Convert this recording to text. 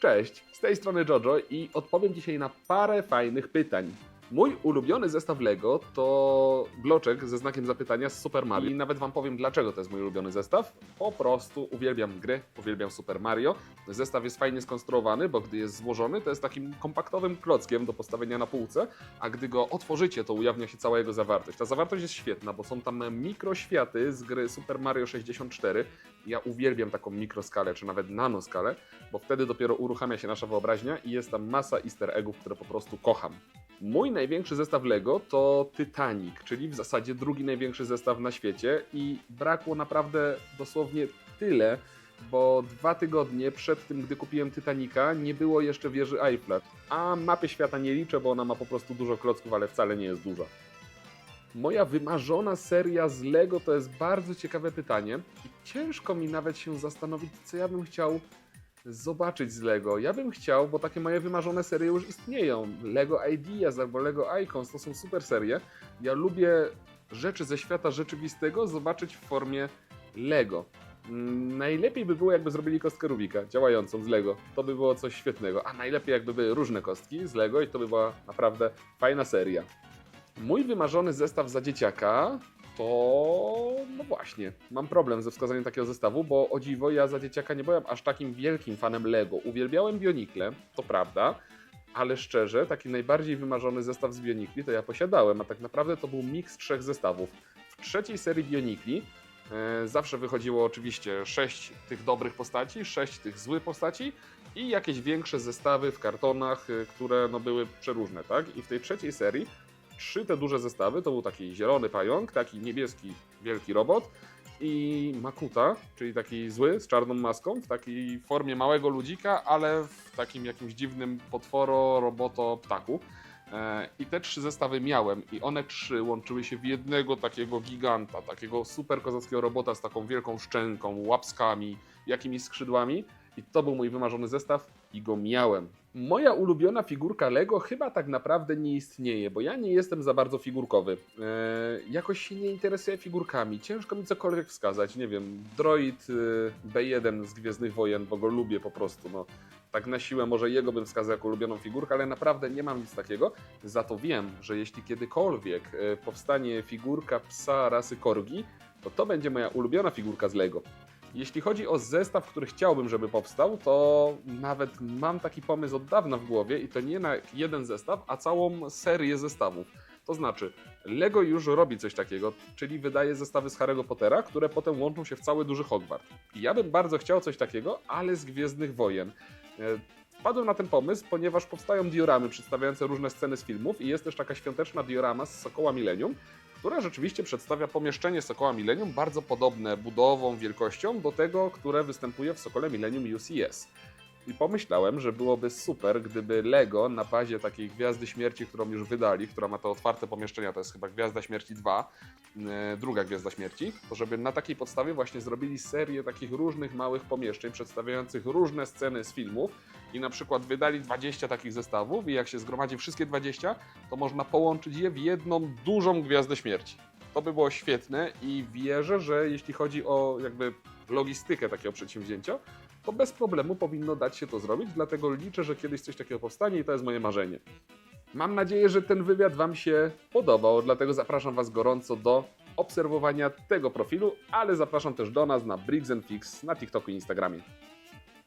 Cześć, z tej strony Jojo i odpowiem dzisiaj na parę fajnych pytań. Mój ulubiony zestaw Lego to bloczek ze znakiem zapytania z Super Mario. I nawet Wam powiem, dlaczego to jest mój ulubiony zestaw. Po prostu uwielbiam gry, uwielbiam Super Mario. Zestaw jest fajnie skonstruowany, bo gdy jest złożony, to jest takim kompaktowym klockiem do postawienia na półce, a gdy go otworzycie, to ujawnia się cała jego zawartość. Ta zawartość jest świetna, bo są tam mikroświaty z gry Super Mario 64. Ja uwielbiam taką mikroskalę, czy nawet nanoskalę, bo wtedy dopiero uruchamia się nasza wyobraźnia i jest tam masa easter eggów, które po prostu kocham. Mój największy zestaw Lego to Titanic, czyli w zasadzie drugi największy zestaw na świecie i brakło naprawdę dosłownie tyle, bo dwa tygodnie przed tym, gdy kupiłem Titanica, nie było jeszcze wieży Eiffla. A mapy świata nie liczę, bo ona ma po prostu dużo klocków, ale wcale nie jest duża. Moja wymarzona seria z Lego to jest bardzo ciekawe pytanie i ciężko mi nawet się zastanowić, co ja bym chciał zobaczyć z Lego. Ja bym chciał, bo takie moje wymarzone serie już istnieją. Lego Ideas albo Lego Icons to są super serie. Ja lubię rzeczy ze świata rzeczywistego zobaczyć w formie Lego. Mm, Najlepiej by było, jakby zrobili kostkę Rubika działającą z Lego. To by było coś świetnego. A najlepiej, jakby były różne kostki z Lego i to by była naprawdę fajna seria. Mój wymarzony zestaw za dzieciaka to. No właśnie, mam problem ze wskazaniem takiego zestawu, bo o dziwo ja za dzieciaka nie byłem aż takim wielkim fanem Lego. Uwielbiałem Bionikle, to prawda, ale szczerze, taki najbardziej wymarzony zestaw z Bionikli to ja posiadałem, a tak naprawdę to był miks trzech zestawów. W trzeciej serii Bionikli e, zawsze wychodziło oczywiście sześć tych dobrych postaci, sześć tych złych postaci i jakieś większe zestawy w kartonach, e, które no, były przeróżne, tak? I w tej trzeciej serii trzy te duże zestawy, to był taki zielony pająk, taki niebieski wielki robot i Makuta, czyli taki zły z czarną maską, w takiej formie małego ludzika, ale w takim jakimś dziwnym potworo, roboto, ptaku. E, I te trzy zestawy miałem i one trzy łączyły się w jednego takiego giganta, takiego super kozackiego robota z taką wielką szczęką, łapskami, jakimiś skrzydłami i to był mój wymarzony zestaw i go miałem. Moja ulubiona figurka Lego chyba tak naprawdę nie istnieje, bo ja nie jestem za bardzo figurkowy. Eee, jakoś się nie interesuję figurkami. Ciężko mi cokolwiek wskazać. Nie wiem, droid y, B1 z Gwiezdnych Wojen, bo go lubię po prostu. No, tak na siłę może jego bym wskazał jako ulubioną figurkę, ale naprawdę nie mam nic takiego. Za to wiem, że jeśli kiedykolwiek e, powstanie figurka psa rasy Korgi, to to będzie moja ulubiona figurka z Lego. Jeśli chodzi o zestaw, który chciałbym, żeby powstał, to nawet mam taki pomysł od dawna w głowie i to nie na jeden zestaw, a całą serię zestawów. To znaczy, Lego już robi coś takiego, czyli wydaje zestawy z Harry'ego Pottera, które potem łączą się w cały duży Hogwart. I ja bym bardzo chciał coś takiego, ale z Gwiezdnych Wojen. E, Wpadłem na ten pomysł, ponieważ powstają dioramy przedstawiające różne sceny z filmów i jest też taka świąteczna diorama z Sokoła Millennium, która rzeczywiście przedstawia pomieszczenie Sokoła Millennium bardzo podobne budową, wielkością do tego, które występuje w Sokole Millennium UCS. I pomyślałem, że byłoby super, gdyby Lego na bazie takiej Gwiazdy Śmierci, którą już wydali, która ma te otwarte pomieszczenia, to jest chyba Gwiazda Śmierci 2, e, druga Gwiazda Śmierci, to żeby na takiej podstawie właśnie zrobili serię takich różnych małych pomieszczeń przedstawiających różne sceny z filmów i na przykład wydali 20 takich zestawów i jak się zgromadzi wszystkie 20, to można połączyć je w jedną dużą Gwiazdę Śmierci. To by było świetne i wierzę, że jeśli chodzi o jakby logistykę takiego przedsięwzięcia, to bez problemu powinno dać się to zrobić, dlatego liczę, że kiedyś coś takiego powstanie i to jest moje marzenie. Mam nadzieję, że ten wywiad Wam się podobał, dlatego zapraszam Was gorąco do obserwowania tego profilu, ale zapraszam też do nas na Briggs Fix na TikToku i Instagramie.